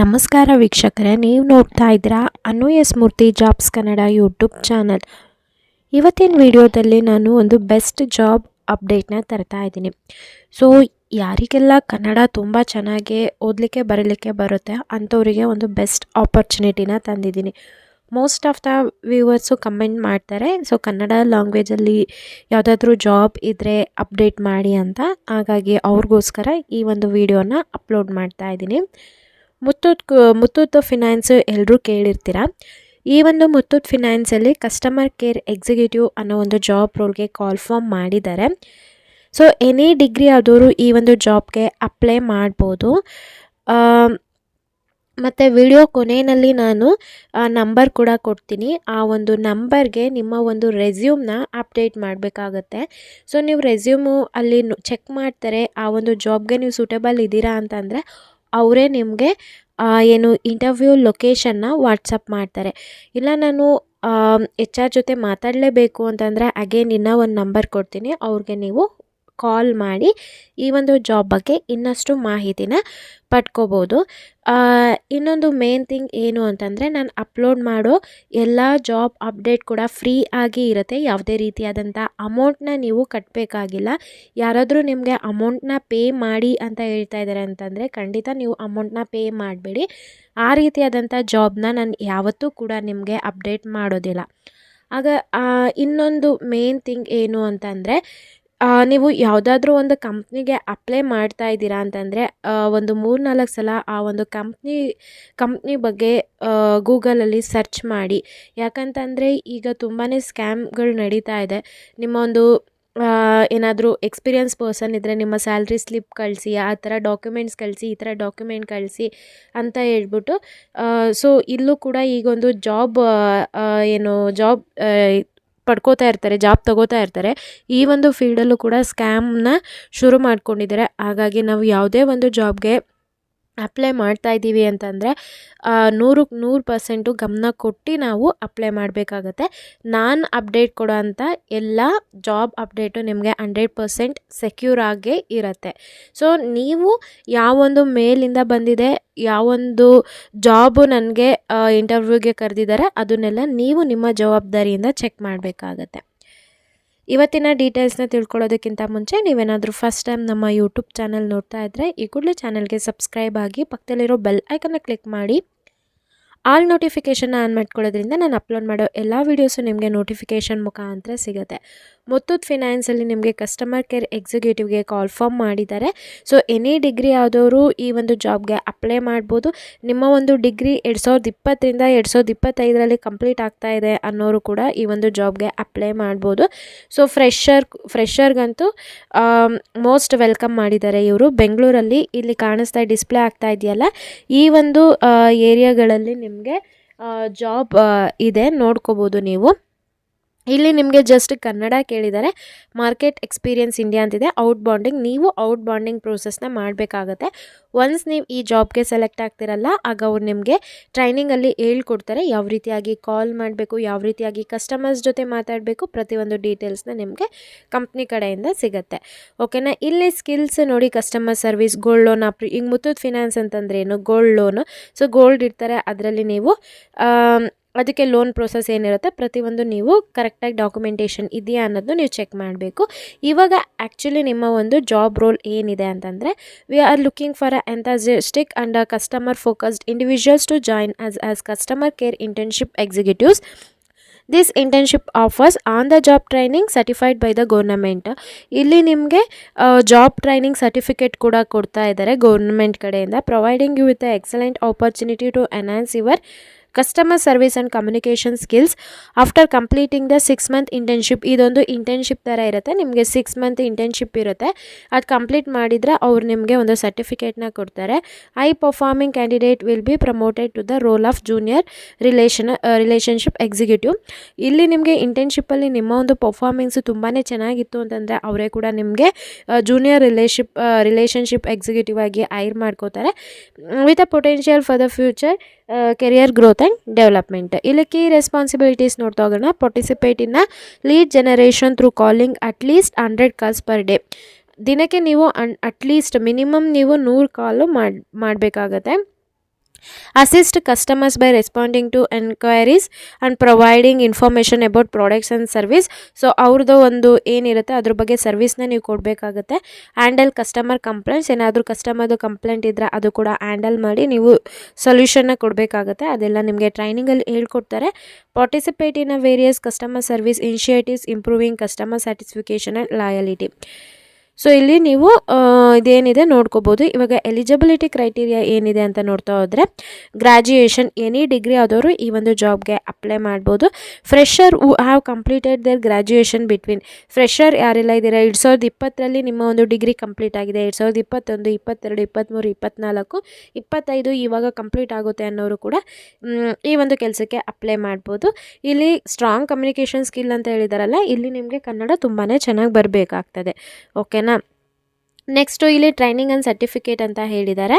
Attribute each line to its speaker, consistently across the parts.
Speaker 1: ನಮಸ್ಕಾರ ವೀಕ್ಷಕರೇ, ನೀವು ನೋಡ್ತಾ ಇದ್ದೀರಾ Anu Smriti Murthy jobs Kannada YouTube channel. ಇವತ್ತಿನ ವಿಡಿಯೋದಲ್ಲಿ ನಾನು ಒಂದು ಬೆಸ್ಟ್ ಜಾಬ್ ಅಪ್ಡೇಟ್ನ ತರ್ತಾ ಇದ್ದೀನಿ. ಸೊ, ಯಾರಿಗೆಲ್ಲ ಕನ್ನಡ ತುಂಬ ಚೆನ್ನಾಗಿ ಓದಲಿಕ್ಕೆ ಬರಲಿಕ್ಕೆ ಬರುತ್ತೆ, ಅಂಥವರಿಗೆ ಒಂದು ಬೆಸ್ಟ್ ಆಪರ್ಚುನಿಟಿನ ತಂದಿದ್ದೀನಿ. Most of the viewers comment ಮಾಡ್ತಾರೆ, ಸೊ, ಕನ್ನಡ ಲ್ಯಾಂಗ್ವೇಜಲ್ಲಿ ಯಾವುದಾದ್ರೂ ಜಾಬ್ ಇದ್ದರೆ ಅಪ್ಡೇಟ್ ಮಾಡಿ ಅಂತ. ಹಾಗಾಗಿ ಅವ್ರಿಗೋಸ್ಕರ ಈ ಒಂದು ವಿಡಿಯೋನ ಅಪ್ಲೋಡ್ ಮಾಡ್ತಾ ಇದ್ದೀನಿ. ಮುತ್ತೂತ್ ಮುತ್ತೂಟ್ ಫಿನಾನ್ಸ್ ಎಲ್ಲರೂ ಕೇಳಿರ್ತೀರ? ಈ ಒಂದು ಮುತ್ತೂಟ್ ಫಿನಾನ್ಸಲ್ಲಿ ಕಸ್ಟಮರ್ ಕೇರ್ ಎಕ್ಸಿಕ್ಯೂಟಿವ್ ಅನ್ನೋ ಒಂದು ಜಾಬ್ ರೋಲ್ಗೆ ಕಾಲ್ ಫಾರ್ಮ್ ಮಾಡಿದ್ದಾರೆ. ಸೊ ಎನಿ ಡಿಗ್ರಿ ಆದವರು ಈ ಒಂದು ಜಾಬ್ಗೆ ಅಪ್ಲೈ ಮಾಡ್ಬೋದು. ಮತ್ತು ವಿಡಿಯೋ ಕೊನೆಯಲ್ಲಿ ನಾನು ನಂಬರ್ ಕೂಡ ಕೊಡ್ತೀನಿ. ಆ ಒಂದು ನಂಬರ್ಗೆ ನಿಮ್ಮ ಒಂದು ರೆಸ್ಯೂಮ್ನ ಅಪ್ಡೇಟ್ ಮಾಡಬೇಕಾಗತ್ತೆ. ಸೊ ನೀವು ರೆಸ್ಯೂಮು ಅಲ್ಲಿ ಚೆಕ್ ಮಾಡ್ತಾರೆ ಆ ಒಂದು ಜಾಬ್ಗೆ ನೀವು ಸೂಟೇಬಲ್ ಇದ್ದೀರಾ ಅಂತಂದರೆ ಅವರೇ ನಿಮಗೆ ಏನು ಇಂಟರ್ವ್ಯೂ ಲೊಕೇಶನ್ನ ವಾಟ್ಸಪ್ ಮಾಡ್ತಾರೆ. ಇಲ್ಲ, ನಾನು ಎಚ್ ಆರ್ ಜೊತೆ ಮಾತಾಡಲೇಬೇಕು ಅಂತಂದರೆ ಅಗೇನ್ ಇನ್ನೂ ಒಂದು ನಂಬರ್ ಕೊಡ್ತೀನಿ. ಅವ್ರಿಗೆ ನೀವು ಕಾಲ್ ಮಾಡಿ ಈ ಒಂದು ಜಾಬ್ ಬಗ್ಗೆ ಇನ್ನಷ್ಟು ಮಾಹಿತಿನ ಪಡ್ಕೋಬೋದು. ಇನ್ನೊಂದು ಮೇನ್ ಥಿಂಗ್ ಏನು ಅಂತಂದರೆ ನಾನು ಅಪ್ಲೋಡ್ ಮಾಡೋ ಎಲ್ಲ ಜಾಬ್ ಅಪ್ಡೇಟ್ ಕೂಡ ಫ್ರೀ ಆಗಿ ಇರುತ್ತೆ. ಯಾವುದೇ ರೀತಿಯಾದಂಥ ಅಮೌಂಟ್ನ ನೀವು ಕಟ್ಟಬೇಕಾಗಿಲ್ಲ ಯಾರಾದರೂ ನಿಮಗೆ ಅಮೌಂಟ್ನ ಪೇ ಮಾಡಿ ಅಂತ ಹೇಳ್ತಾ ಇದ್ದಾರೆ ಅಂತಂದರೆ ಖಂಡಿತ ನೀವು ಅಮೌಂಟ್ನ ಪೇ ಮಾಡಬೇಡಿ. ಆ ರೀತಿಯಾದಂಥ ಜಾಬ್ನ ನಾನು ಯಾವತ್ತೂ ಕೂಡ ನಿಮಗೆ ಅಪ್ಡೇಟ್ ಮಾಡೋದಿಲ್ಲ. ಆಗ ಇನ್ನೊಂದು ಮೇನ್ ಥಿಂಗ್ ಏನು ಅಂತಂದರೆ ನೀವು ಯಾವುದಾದ್ರೂ ಒಂದು ಕಂಪ್ನಿಗೆ ಅಪ್ಲೈ ಮಾಡ್ತಾ ಇದ್ದೀರಾ ಅಂತಂದರೆ ಒಂದು ಮೂರು ನಾಲ್ಕು ಸಲ ಆ ಒಂದು ಕಂಪ್ನಿ ಕಂಪ್ನಿ ಬಗ್ಗೆ ಗೂಗಲಲ್ಲಿ ಸರ್ಚ್ ಮಾಡಿ. ಯಾಕಂತಂದರೆ ಈಗ ತುಂಬಾ ಸ್ಕ್ಯಾಮ್ಗಳು ನಡೀತಾ ಇದೆ. ನಿಮ್ಮ ಒಂದು ಏನಾದರೂ ಎಕ್ಸ್ಪೀರಿಯನ್ಸ್ ಪರ್ಸನ್ ಇದ್ದರೆ ನಿಮ್ಮ ಸ್ಯಾಲ್ರಿ ಸ್ಲಿಪ್ ಕಳಿಸಿ, ಆ ಥರ ಡಾಕ್ಯುಮೆಂಟ್ಸ್ ಕಳಿಸಿ, ಈ ಥರ ಡಾಕ್ಯುಮೆಂಟ್ ಕಳಿಸಿ ಅಂತ ಹೇಳ್ಬಿಟ್ಟು ಸೊ ಇಲ್ಲೂ ಕೂಡ ಈಗೊಂದು ಜಾಬ್ ಏನು ಜಾಬ್ ಪಡ್ಕೋತಾ ಇರ್ತಾರೆ, ಜಾಬ್ ತಗೋತಾ ಇರ್ತಾರೆ, ಈ ಒಂದು ಫೀಲ್ಡಲ್ಲೂ ಕೂಡ ಸ್ಕ್ಯಾಮ್ನ ಶುರು ಮಾಡ್ಕೊಂಡಿದ್ದಾರೆ. ಹಾಗಾಗಿ ನಾವು ಯಾವುದೇ ಒಂದು ಜಾಬ್ಗೆ ಅಪ್ಲೈ ಮಾಡ್ತಾ ಇದ್ದೀವಿ ಅಂತಂದರೆ ನೂರಕ್ಕೆ ನೂರು ಪರ್ಸೆಂಟು ಗಮನ ಕೊಟ್ಟು ನಾವು ಅಪ್ಲೈ ಮಾಡಬೇಕಾಗತ್ತೆ. ನಾನು ಅಪ್ಡೇಟ್ ಕೊಡೋ ಅಂಥ ಎಲ್ಲ ಜಾಬ್ ಅಪ್ಡೇಟು ನಿಮಗೆ ಹಂಡ್ರೆಡ್ ಪರ್ಸೆಂಟ್ ಸೆಕ್ಯೂರ್ ಆಗೇ ಇರುತ್ತೆ. ಸೊ ನೀವು ಯಾವೊಂದು ಮೇಲಿಂದ ಬಂದಿದೆ, ಯಾವೊಂದು ಜಾಬು ನನಗೆ ಇಂಟರ್ವ್ಯೂಗೆ ಕರೆದಿದ್ದಾರೆ ಅದನ್ನೆಲ್ಲ ನೀವು ನಿಮ್ಮ ಜವಾಬ್ದಾರಿಯಿಂದ ಚೆಕ್ ಮಾಡಬೇಕಾಗತ್ತೆ. ಇವತ್ತಿನ ಡೀಟೇಲ್ಸ್ನ ತಿಳ್ಕೊಳ್ಳೋದಕ್ಕಿಂತ ಮುಂಚೆ ನೀವೇನಾದರೂ ಫಸ್ಟ್ ಟೈಮ್ ನಮ್ಮ ಯೂಟ್ಯೂಬ್ ಚಾನಲ್ ನೋಡ್ತಾ ಇದ್ದರೆ ಈ ಕೂಡಲೇ ಚಾನಲ್ಗೆ ಸಬ್ಸ್ಕ್ರೈಬ್ ಆಗಿ ಪಕ್ಕದಲ್ಲಿರೋ ಬೆಲ್ ಐಕನ್ನ ಕ್ಲಿಕ್ ಮಾಡಿ. ಆಲ್ ನೋಟಿಫಿಕೇಷನ್ನ ಆನ್ ಮಾಡ್ಕೊಳ್ಳೋದ್ರಿಂದ ನಾನು ಅಪ್ಲೋಡ್ ಮಾಡೋ ಎಲ್ಲ ವೀಡಿಯೋಸು ನಿಮಗೆ ನೋಟಿಫಿಕೇಷನ್ ಮುಖಾಂತರ ಸಿಗುತ್ತೆ. ಮುತ್ತೂಟ್ ಫಿನಾನ್ಸಲ್ಲಿ ನಿಮಗೆ ಕಸ್ಟಮರ್ ಕೇರ್ ಎಕ್ಸಿಕ್ಯೂಟಿವ್ಗೆ ಕಾಲ್ ಫಾರ್ಮ್ ಮಾಡಿದ್ದಾರೆ. ಸೊ ಎನಿ ಡಿಗ್ರಿ ಆದವರು ಈ ಒಂದು ಜಾಬ್ಗೆ ಅಪ್ಲೈ ಮಾಡ್ಬೋದು. ನಿಮ್ಮ ಒಂದು ಡಿಗ್ರಿ ಎರಡು ಸಾವಿರದ ಇಪ್ಪತ್ತರಿಂದ ಎರಡು ಸಾವಿರದ ಇಪ್ಪತ್ತೈದರಲ್ಲಿ ಕಂಪ್ಲೀಟ್ ಆಗ್ತಾ ಇದೆ ಅನ್ನೋರು ಕೂಡ ಈ ಒಂದು ಜಾಬ್ಗೆ ಅಪ್ಲೈ ಮಾಡ್ಬೋದು. ಸೊ ಫ್ರೆಷರ್ ಫ್ರೆಷರ್ಗಂತೂ ಮೋಸ್ಟ್ ವೆಲ್ಕಮ್ ಮಾಡಿದ್ದಾರೆ ಇವರು. ಬೆಂಗಳೂರಲ್ಲಿ ಇಲ್ಲಿ ಕಾಣಿಸ್ತಾ ಡಿಸ್ಪ್ಲೇ ಆಗ್ತಾ ಇದೆಯಲ್ಲ? ಈ ಒಂದು ಏರಿಯಾಗಳಲ್ಲಿ ನಿಮಗೆ ಜಾಬ್ ಇದೆ. ನೋಡ್ಕೋಬೋದು ನೀವು. ಇಲ್ಲಿ ನಿಮಗೆ ಜಸ್ಟ್ ಕನ್ನಡ ಕೇಳಿದ್ದಾರೆ ಮಾರ್ಕೆಟ್ ಎಕ್ಸ್ಪೀರಿಯನ್ಸ್ ಇಂಡಿಯಾ ಅಂತಿದೆ. ಔಟ್ ಬಾಂಡಿಂಗ್ ನೀವು ಔಟ್ ಬಾಂಡಿಂಗ್ ಪ್ರೋಸೆಸ್ನ ಮಾಡಬೇಕಾಗತ್ತೆ. ಒನ್ಸ್ ನೀವು ಈ ಜಾಬ್ಗೆ ಸೆಲೆಕ್ಟ್ ಆಗ್ತಿರಲ್ಲ, ಆಗ ಅವ್ರು ನಿಮಗೆ ಟ್ರೈನಿಂಗಲ್ಲಿ ಹೇಳ್ಕೊಡ್ತಾರೆ. ಯಾವ ರೀತಿಯಾಗಿ ಕಾಲ್ ಮಾಡಬೇಕು, ಯಾವ ರೀತಿಯಾಗಿ ಕಸ್ಟಮರ್ಸ್ ಜೊತೆ ಮಾತಾಡಬೇಕು, ಪ್ರತಿಯೊಂದು ಡೀಟೇಲ್ಸ್ನ ನಿಮಗೆ ಕಂಪ್ನಿ ಕಡೆಯಿಂದ ಸಿಗುತ್ತೆ. ಓಕೆನಾ ಇಲ್ಲಿ ಸ್ಕಿಲ್ಸ್ ನೋಡಿ customer service gold loan app ಈಗ ಮುತ್ತೂತ್ ಫಿನಾನ್ಸ್ ಅಂತಂದ್ರೆ ಏನು? ಗೋಲ್ಡ್ ಲೋನು ಸೊ ಗೋಲ್ಡ್ ಇಡ್ತಾರೆ. ಅದರಲ್ಲಿ ನೀವು ಅದಕ್ಕೆ ಲೋನ್ ಪ್ರೊಸೆಸ್ ಏನಿರುತ್ತೆ, ಪ್ರತಿಯೊಂದು ನೀವು ಕರೆಕ್ಟಾಗಿ ಡಾಕ್ಯುಮೆಂಟೇಷನ್ ಇದೆಯಾ ಅನ್ನೋದನ್ನು ನೀವು ಚೆಕ್ ಮಾಡಬೇಕು. ಇವಾಗ ಆ್ಯಕ್ಚುಲಿ ನಿಮ್ಮ ಒಂದು ಜಾಬ್ ರೋಲ್ ಏನಿದೆ ಅಂತಂದರೆ we are looking for a enthusiastic and customer focused individuals to join as as customer care internship executives this internship offers on the job training certified by the government ಇಲ್ಲಿ ನಿಮಗೆ job training certificate ಕೂಡ ಕೊಡ್ತಾ ಇದ್ದಾರೆ government ಕಡೆಯಿಂದ providing you with excellent opportunity to enhance your customer service and communication skills after completing the six month internship ಇದೊಂದು internship ಥರ ಇರುತ್ತೆ. ನಿಮಗೆ ಸಿಕ್ಸ್ ಮಂತ್ ಇಂಟರ್ನ್ಶಿಪ್ ಇರುತ್ತೆ. ಅದು ಕಂಪ್ಲೀಟ್ ಮಾಡಿದರೆ ಅವ್ರು ನಿಮಗೆ ಒಂದು ಸರ್ಟಿಫಿಕೇಟ್ನ ಕೊಡ್ತಾರೆ. High performing candidate will be promoted to the role of junior relation relationship executive ಇಲ್ಲಿ ನಿಮಗೆ ಇಂಟರ್ನ್ಶಿಪ್ಪಲ್ಲಿ ನಿಮ್ಮ ಒಂದು ಪರ್ಫಾರ್ಮೆನ್ಸು ತುಂಬಾ ಚೆನ್ನಾಗಿತ್ತು ಅಂತಂದರೆ ಅವರೇ ಕೂಡ ನಿಮಗೆ ಜೂನಿಯರ್ ರಿಲೇಶಿಪ್ ರಿಲೇಷನ್ಶಿಪ್ ಎಕ್ಸಿಕ್ಯೂಟಿವ್ ಆಗಿ ಐರ್ ಮಾಡ್ಕೋತಾರೆ. With a potential for the future career growth and development ಇಲ್ಲಿ ಕೀ ರೆಸ್ಪಾನ್ಸಿಬಿಲಿಟೀಸ್ ನೋಡ್ತಾ ಹೋಗೋಣ. Participate in lead generation through calling at least hundred calls per day ದಿನಕ್ಕೆ ನೀವು ಅನ್ ಅಟ್ಲೀಸ್ಟ್ ಮಿನಿಮಮ್ ನೀವು ನೂರು ಕಾಲು ಮಾಡಿ, ಮಾಡಬೇಕಾಗತ್ತೆ. Assist customers by responding to enquiries and providing information about products and service. So ಅವ್ರದ್ದು ಒಂದು ಏನಿರುತ್ತೆ, ಅದ್ರ ಬಗ್ಗೆ ಸರ್ವಿಸ್ನ ನೀವು ಕೊಡಬೇಕಾಗುತ್ತೆ. ಹ್ಯಾಂಡಲ್ ಕಸ್ಟಮರ್ ಕಂಪ್ಲೇಂಟ್ಸ್ ಏನಾದರೂ ಕಸ್ಟಮರ್ದು ಕಂಪ್ಲೇಂಟ್ ಇದ್ದರೆ ಅದು ಕೂಡ ಹ್ಯಾಂಡಲ್ ಮಾಡಿ ನೀವು ಸೊಲ್ಯೂಷನ್ನ ಕೊಡಬೇಕಾಗುತ್ತೆ. ಅದೆಲ್ಲ ನಿಮಗೆ ಟ್ರೈನಿಂಗಲ್ಲಿ ಹೇಳ್ಕೊಡ್ತಾರೆ. Participate in a various customer service initiatives improving customer satisfaction and loyalty so ಇಲ್ಲಿ ನೀವು ಇದೇನಿದೆ ನೋಡ್ಕೋಬೋದು. ಇವಾಗ ಎಲಿಜಿಬಿಲಿಟಿ ಕ್ರೈಟೀರಿಯಾ ಏನಿದೆ ಅಂತ ನೋಡ್ತಾ ಹೋದರೆ ಗ್ರ್ಯಾಜುಯೇಷನ್ ಎನಿ ಡಿಗ್ರಿ ಆದವರು ಈ ಒಂದು ಜಾಬ್ಗೆ ಅಪ್ಲೈ ಮಾಡ್ಬೋದು. Fresher who have completed their graduation between fresher ಯಾರೆಲ್ಲ ಇದ್ದೀರಾ? ಎರಡು ಸಾವಿರದ ಇಪ್ಪತ್ತರಲ್ಲಿ ನಿಮ್ಮ ಒಂದು ಡಿಗ್ರಿ ಕಂಪ್ಲೀಟ್ ಆಗಿದೆ. ಎರಡು ಸಾವಿರದ ಇಪ್ಪತ್ತೊಂದು, ಇಪ್ಪತ್ತೆರಡು ಇಪ್ಪತ್ತ್ಮೂರು ಇಪ್ಪತ್ತ್ನಾಲ್ಕು ಇಪ್ಪತ್ತೈದು ಇವಾಗ ಕಂಪ್ಲೀಟ್ ಆಗುತ್ತೆ ಅನ್ನೋರು ಕೂಡ ಈ ಒಂದು ಕೆಲಸಕ್ಕೆ ಅಪ್ಲೈ ಮಾಡ್ಬೋದು. ಇಲ್ಲಿ ಸ್ಟ್ರಾಂಗ್ ಕಮ್ಯುನಿಕೇಷನ್ ಸ್ಕಿಲ್ ಅಂತ ಹೇಳಿದಾರಲ್ಲ, ಇಲ್ಲಿ ನಿಮಗೆ ಕನ್ನಡ ತುಂಬಾ ಚೆನ್ನಾಗಿ ಬರಬೇಕಾಗ್ತದೆ. ಓಕೆನಾ ನೆಕ್ಸ್ಟು ಇಲ್ಲಿ ಟ್ರೈನಿಂಗ್ ಆ್ಯಂಡ್ ಸರ್ಟಿಫಿಕೇಟ್ ಅಂತ ಹೇಳಿದ್ದಾರೆ.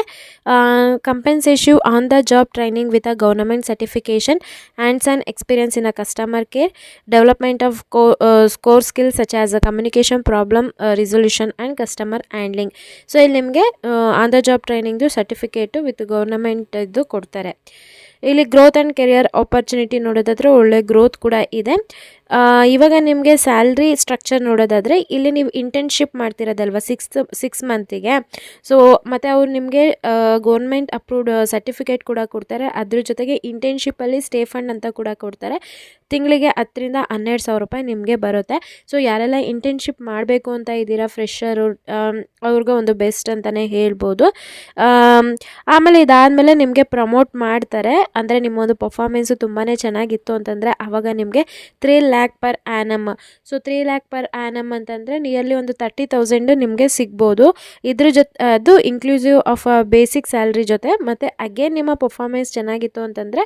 Speaker 1: Comprehensive on the job training with a government certification and and experience in a customer care development of core score skill such as a communication problem resolution and customer handling so ಇಲ್ಲಿ ನಿಮಗೆ on the job ಟ್ರೈನಿಂಗ್ದು certificate with ಗೌರ್ನಮೆಂಟದ್ದು ಕೊಡ್ತಾರೆ. ಇಲ್ಲಿ growth and career opportunity ನೋಡೋದಾದ್ರೆ ಒಳ್ಳೆ growth ಕೂಡ ಇದೆ. ಇವಾಗ ನಿಮಗೆ ಸ್ಯಾಲ್ರಿ ಸ್ಟ್ರಕ್ಚರ್ ನೋಡೋದಾದರೆ ಇಲ್ಲಿ ನೀವು ಇಂಟರ್ನ್ಶಿಪ್ ಮಾಡ್ತಿರೋದಲ್ವ ಸಿಕ್ಸ್ ಸಿಕ್ಸ್ ಮಂತಿಗೆ ಸೊ ಮತ್ತು ಅವ್ರು ನಿಮಗೆ ಗೌರ್ಮೆಂಟ್ ಅಪ್ರೂವ್ಡ್ ಸರ್ಟಿಫಿಕೇಟ್ ಕೂಡ ಕೊಡ್ತಾರೆ. ಅದ್ರ ಜೊತೆಗೆ ಇಂಟರ್ನ್ಶಿಪ್ಪಲ್ಲಿ ಸ್ಟೇ ಫಂಡ್ ಅಂತ ಕೂಡ ಕೊಡ್ತಾರೆ. ತಿಂಗಳಿಗೆ ಹತ್ತರಿಂದ ಹನ್ನೆರಡು ಸಾವಿರ ರೂಪಾಯಿ ನಿಮಗೆ ಬರುತ್ತೆ. ಸೊ ಯಾರೆಲ್ಲ ಇಂಟರ್ನ್ಶಿಪ್ ಮಾಡಬೇಕು ಅಂತ ಇದ್ದೀರಾ ಫ್ರೆಶರು ಅವ್ರಿಗೆ ಒಂದು ಬೆಸ್ಟ್ ಅಂತಲೇ ಹೇಳ್ಬೋದು. ಆಮ್, ಆಮೇಲೆ ಇದಾದಮೇಲೆ ನಿಮಗೆ ಪ್ರಮೋಟ್ ಮಾಡ್ತಾರೆ. ಅಂದರೆ ನಿಮ್ಮೊಂದು ಪರ್ಫಾರ್ಮೆನ್ಸು ತುಂಬಾ ಚೆನ್ನಾಗಿತ್ತು ಅಂತಂದರೆ ಆವಾಗ ನಿಮಗೆ three per annum so three lakh per annum ಅಂತಂದರೆ ನಿಯರ್ಲಿ ಒಂದು ತರ್ಟಿ ತೌಸಂಡು ನಿಮಗೆ ಸಿಗ್ಬೋದು. ಇದ್ರ ಜೊತೆ, ಅದು ಇನ್ಕ್ಲೂಸಿವ್ ಆಫ್ ಬೇಸಿಕ್ ಸ್ಯಾಲ್ರಿ ಜೊತೆ, ಮತ್ತು ಅಗೇನ್ ನಿಮ್ಮ ಪರ್ಫಾರ್ಮೆನ್ಸ್ ಚೆನ್ನಾಗಿತ್ತು ಅಂತಂದರೆ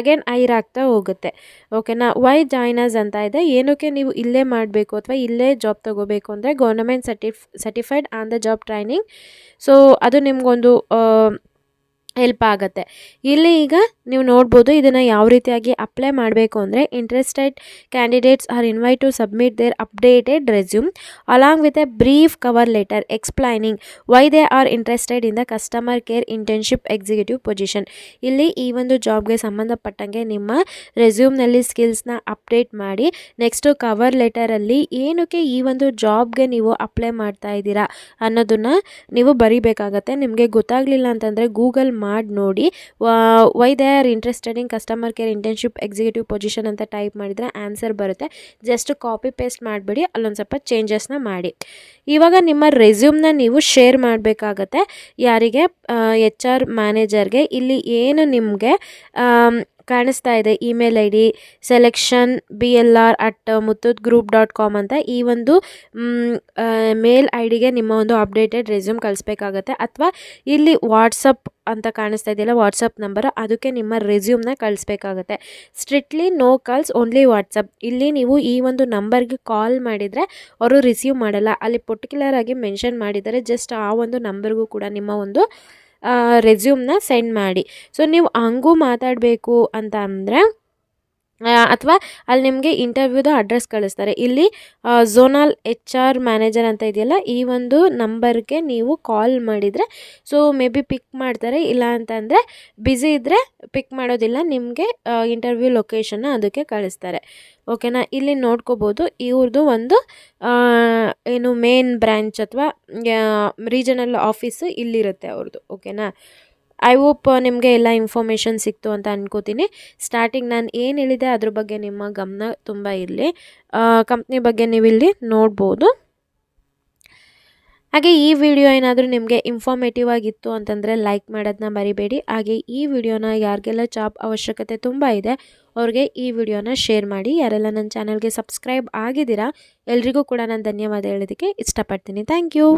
Speaker 1: ಅಗೇನ್ ಐರ್ ಆಗ್ತಾ ಹೋಗುತ್ತೆ. ಓಕೆನಾ ವೈ ಜಾಯ್ನರ್ಸ್ ಅಂತ ಇದೆ. ಏನಕ್ಕೆ ನೀವು ಇಲ್ಲೇ ಮಾಡಬೇಕು ಅಥವಾ ಇಲ್ಲೇ ಜಾಬ್ ತೊಗೋಬೇಕು ಅಂದರೆ government ಸರ್ಟಿಫ್ certified on the job training so ಅದು ನಿಮಗೊಂದು ಹೆಲ್ಪ್ ಆಗುತ್ತೆ. ಇಲ್ಲಿ ಈಗ ನೀವು ನೋಡ್ಬೋದು ಇದನ್ನು ಯಾವ ರೀತಿಯಾಗಿ ಅಪ್ಲೈ ಮಾಡಬೇಕು ಅಂದರೆ interested candidates are invite to submit their updated resume along with a brief cover letter explaining why they are interested in the customer care internship executive position ಇಲ್ಲಿ ಈ ಒಂದು ಜಾಬ್ಗೆ ಸಂಬಂಧಪಟ್ಟಂಗೆ ನಿಮ್ಮ ರೆಸ್ಯೂಮ್ನಲ್ಲಿ ಸ್ಕಿಲ್ಸ್ನ ಅಪ್ಡೇಟ್ ಮಾಡಿ ನೆಕ್ಸ್ಟು ಕವರ್ ಲೆಟರಲ್ಲಿ ಏನಕ್ಕೆ ಈ ಒಂದು ಜಾಬ್ಗೆ ನೀವು ಅಪ್ಲೈ ಮಾಡ್ತಾ ಇದ್ದೀರಾ ಅನ್ನೋದನ್ನು ನೀವು ಬರೀಬೇಕಾಗತ್ತೆ. ನಿಮಗೆ ಗೊತ್ತಾಗಲಿಲ್ಲ ಅಂತಂದರೆ ಗೂಗಲ್ ಮಾಡಿ ನೋಡಿ, why they are interested in customer care internship executive position ಅಂತ ಟೈಪ್ ಮಾಡಿದರೆ ಆನ್ಸರ್ ಬರುತ್ತೆ. ಜಸ್ಟ್ ಕಾಪಿ ಪೇಸ್ಟ್ ಮಾಡಿಬಿಡಿ, ಅಲ್ಲೊಂದು ಸ್ವಲ್ಪ ಚೇಂಜಸ್ನ ಮಾಡಿ. ಇವಾಗ ನಿಮ್ಮ ರೆಸ್ಯೂಮ್ನ ನೀವು ಶೇರ್ ಮಾಡಬೇಕಾಗತ್ತೆ. ಯಾರಿಗೆ? ಎಚ್ ಆರ್ ಮ್ಯಾನೇಜರ್ಗೆ ಇಲ್ಲಿ ಏನು ನಿಮಗೆ ಕಾಣಿಸ್ತಾ ಇದೆ. Email I D selection B L R at Muthoot group dot com ಅಂತ. ಈ ಒಂದು ಮೇಲ್ ಐ ಡಿಗೆ ನಿಮ್ಮ ಒಂದು ಅಪ್ಡೇಟೆಡ್ ರೆಸ್ಯೂಮ್ ಕಳಿಸ್ಬೇಕಾಗತ್ತೆ. ಅಥವಾ ಇಲ್ಲಿ ವಾಟ್ಸಪ್ ಅಂತ ಕಾಣಿಸ್ತಾ ಇದೆಯಲ್ಲ ವಾಟ್ಸಪ್ ನಂಬರ್ ಅದಕ್ಕೆ ನಿಮ್ಮ ರೆಸ್ಯೂಮ್ನ ಕಳಿಸ್ಬೇಕಾಗತ್ತೆ. Strictly no calls only WhatsApp ಇಲ್ಲಿ ನೀವು ಈ ಒಂದು ನಂಬರ್ಗೆ ಕಾಲ್ ಮಾಡಿದರೆ ಅವರು ರಿಸೀವ್ ಮಾಡಲ್ಲ. ಅಲ್ಲಿ ಪರ್ಟಿಕ್ಯುಲರ್ ಆಗಿ ಮೆನ್ಷನ್ ಮಾಡಿದರೆ ಜಸ್ಟ್ ಆ ಒಂದು ನಂಬರ್ಗೂ ಕೂಡ ನಿಮ್ಮ ಒಂದು ರೆಸ್ಯೂಮ್ನ ಸೆಂಡ್ ಮಾಡಿ. ಸೊ ನೀವು ಹಂಗೂ ಮಾತಾಡಬೇಕು ಅಂತ ಅಂದರೆ ಅಥವಾ ಅಲ್ಲಿ ನಿಮಗೆ ಇಂಟರ್ವ್ಯೂದು ಅಡ್ರೆಸ್ ಕಳಿಸ್ತಾರೆ. ಇಲ್ಲಿ ಝೋನಲ್ ಎಚ್ ಆರ್ ಮ್ಯಾನೇಜರ್ ಅಂತ ಇದೆಯಲ್ಲ, ಈ ಒಂದು ನಂಬರ್ಗೆ ನೀವು ಕಾಲ್ ಮಾಡಿದರೆ ಸೊ ಮೇ ಬಿ ಪಿಕ್ ಮಾಡ್ತಾರೆ. ಇಲ್ಲ ಅಂತಂದರೆ ಬ್ಯುಸಿ ಇದ್ದರೆ ಪಿಕ್ ಮಾಡೋದಿಲ್ಲ, ನಿಮಗೆ ಇಂಟರ್ವ್ಯೂ ಲೊಕೇಶನ್ನ ಅದಕ್ಕೆ ಕಳಿಸ್ತಾರೆ. ಓಕೆನಾ ಇಲ್ಲಿ ನೋಡ್ಕೋಬೋದು ಇವ್ರದ್ದು ಒಂದು ಏನು ಮೇನ್ ಬ್ರ್ಯಾಂಚ್ ಅಥವಾ ರೀಜನಲ್ ಆಫೀಸು ಇಲ್ಲಿರುತ್ತೆ ಅವ್ರದ್ದು ಓಕೆನಾ ಐ ಹೋಪ್ ನಿಮಗೆ ಎಲ್ಲ ಇನ್ಫಾರ್ಮೇಷನ್ ಸಿಕ್ತು ಅಂತ ಅನ್ಕೋತೀನಿ. ಸ್ಟಾರ್ಟಿಂಗ್ ನಾನು ಏನು ಹೇಳಿದೆ ಅದ್ರ ಬಗ್ಗೆ ನಿಮ್ಮ ಗಮನ ತುಂಬ ಇರಲಿ. ಕಂಪ್ನಿ ಬಗ್ಗೆ ನೀವು ಇಲ್ಲಿ ನೋಡ್ಬೋದು. ಹಾಗೆ ಈ ವಿಡಿಯೋ ಏನಾದರೂ ನಿಮಗೆ ಇನ್ಫಾರ್ಮೇಟಿವ್ ಆಗಿತ್ತು ಅಂತಂದರೆ ಲೈಕ್ ಮಾಡೋದನ್ನ ಮರಿಬೇಡಿ. ಹಾಗೆ ಈ ವಿಡಿಯೋನ ಯಾರಿಗೆಲ್ಲ ಜಾಬ್ ಅವಶ್ಯಕತೆ ತುಂಬ ಇದೆ, ಅವ್ರಿಗೆ ಈ ವಿಡಿಯೋನ ಶೇರ್ ಮಾಡಿ. ಯಾರೆಲ್ಲ ನನ್ನ ಚಾನಲ್ಗೆ ಸಬ್ಸ್ಕ್ರೈಬ್ ಆಗಿದ್ದೀರಾ, ಎಲ್ರಿಗೂ ಕೂಡ ನಾನು ಧನ್ಯವಾದ ಹೇಳೋದಕ್ಕೆ ಇಷ್ಟಪಡ್ತೀನಿ. Thank you